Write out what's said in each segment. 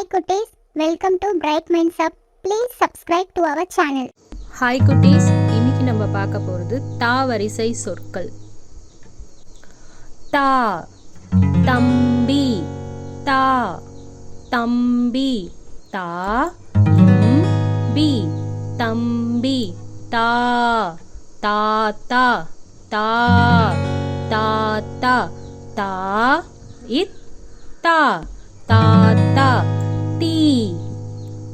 Hi குட்டீஸ். Welcome to bright minds up please subscribe to our channel hi குட்டீஸ். இன்னைக்கு நம்ம பார்க்க போகிறது தா வரிசை சொற்கள். தா தம்பி தா தம்பி தா பி தம்பி தா தாத்தா தா தாத்தா தா இத் தா தாத்தா.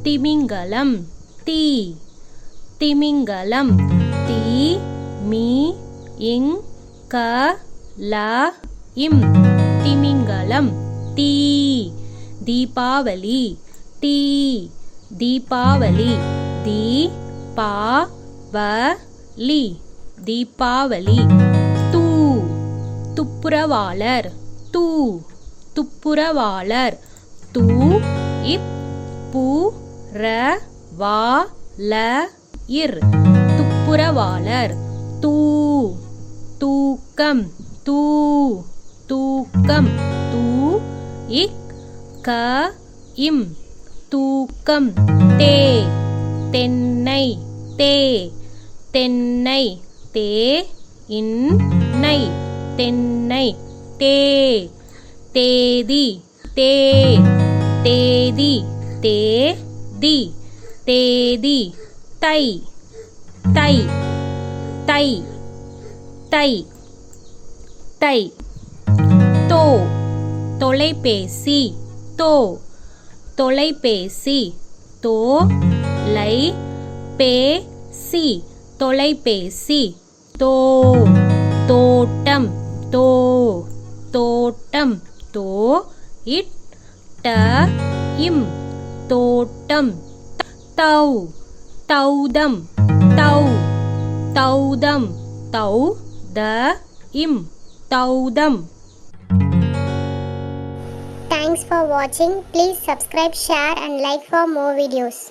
திமிங்கலம். தீ. திமிங்கலம். தீ மீ இங் க ல இம். திமிங்கலம். தீ. தீபாவளி. தீ. தீபாவளி. தீ பா வ லி தீபாவளி. தூ. துப்புரவாளர். தூ. துப்புரவாளர். தூ. இப். பூ. ர வா ல இர். துப்புரவாளர். தூ தூக்கம். தூ தூக்கம். தூ இக் க இம். தூக்கம். தே தென்னை. தே தென்னை. தே இன் நை தென்னை. தே தேதி. தே தேதி. தே தி தேதி தை தை தை தை தை. தோ தொலைபேசி தோ தொலைபேசி தோ லை பே சி தொலைபேசி தோ தோட்டம் தோ தோட்டம் தோ இட் ட இம். తోటం. తౌ. తౌదం. తౌ. తౌదం. తౌ ద ఇం. తౌదం. Thanks for watching please subscribe share and like for more videos